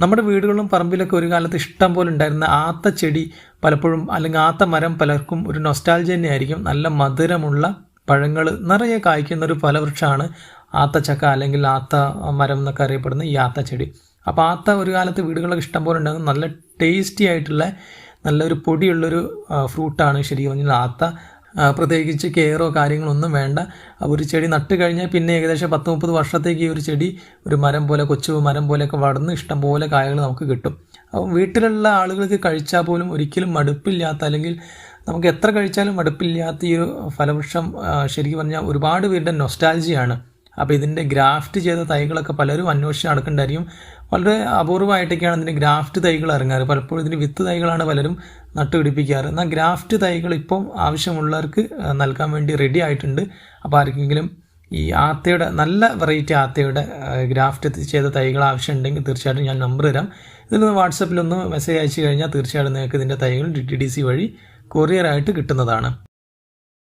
നമ്മുടെ വീടുകളിലും പറമ്പിലൊക്കെ ഒരു കാലത്ത് ഇഷ്ടം പോലെ ഉണ്ടായിരുന്ന ആത്ത ചെടി പലപ്പോഴും അല്ലെങ്കിൽ ആത്ത മരം പലർക്കും ഒരു നൊസ്റ്റാൾജി തന്നെയായിരിക്കും. നല്ല മധുരമുള്ള പഴങ്ങൾ നിറയെ കായ്ക്കുന്ന ഒരു ഫലവൃക്ഷമാണ് ആത്തച്ചക്ക അല്ലെങ്കിൽ ആത്ത മരം എന്നൊക്കെ അറിയപ്പെടുന്ന ഈ ആത്ത ചെടി. അപ്പോൾ ആത്ത ഒരു കാലത്ത് വീടുകളൊക്കെ ഇഷ്ടം പോലെ ഉണ്ടാകും. നല്ല ടേസ്റ്റി ആയിട്ടുള്ള നല്ലൊരു പൊടിയുള്ളൊരു ഫ്രൂട്ടാണ് ശരിക്കും പറഞ്ഞാൽ ആത്ത. പ്രത്യേകിച്ച് കെയറോ കാര്യങ്ങളൊന്നും വേണ്ട. ഒരു ചെടി നട്ട് കഴിഞ്ഞാൽ പിന്നെ ഏകദേശം പത്ത് മുപ്പത് വർഷത്തേക്ക് ഈ ഒരു ചെടി ഒരു മരം പോലെ കൊച്ചു മരം പോലെയൊക്കെ വളർന്ന് ഇഷ്ടംപോലെ കായകൾ നമുക്ക് കിട്ടും. അപ്പം വീട്ടിലുള്ള ആളുകൾക്ക് കഴിച്ചാൽ പോലും ഒരിക്കലും മടുപ്പില്ലാത്ത അല്ലെങ്കിൽ നമുക്ക് എത്ര കഴിച്ചാലും മടുപ്പില്ലാത്ത ഈ ഒരു ഫലവൃക്ഷം ശരിക്കും പറഞ്ഞാൽ ഒരുപാട് പേരുടെ നൊസ്റ്റാൾജിയാണ് അപ്പോൾ ഇതിന്റെ ഗ്രാഫ്റ്റ് ചെയ്ത തൈകളൊക്കെ പലരും അന്വേഷിച്ച് നടക്കുന്നുണ്ടായിരിക്കും വളരെ അപൂർവമായിട്ടൊക്കെയാണ് ഇതിന്റെ ഗ്രാഫ്റ്റ് തൈകൾ ഇറങ്ങാറ്. പലപ്പോഴും ഇതിന് വിത്ത് തൈകളാണ് പലരും നട്ടുപിടിപ്പിക്കാറ്. എന്നാൽ ഗ്രാഫ്റ്റ് തൈകൾ ഇപ്പം ആവശ്യമുള്ളവർക്ക് നൽകാൻ വേണ്ടി റെഡി ആയിട്ടുണ്ട്. അപ്പോൾ ആർക്കെങ്കിലും ഈ ആത്തയുടെ നല്ല വെറൈറ്റി ആത്തയുടെ ഗ്രാഫ്റ്റ് ചെയ്ത തൈകൾ ആവശ്യമുണ്ടെങ്കിൽ തീർച്ചയായിട്ടും ഞാൻ നമ്പർ തരാം. ഇതിൽ നിന്ന് വാട്സപ്പിലൊന്ന് മെസ്സേജ് അയച്ചു കഴിഞ്ഞാൽ തീർച്ചയായിട്ടും നിങ്ങൾക്ക് ഇതിന്റെ തൈകൾ ഡി ടി ഡി സി വഴി കൊറിയറായിട്ട് കിട്ടുന്നതാണ്.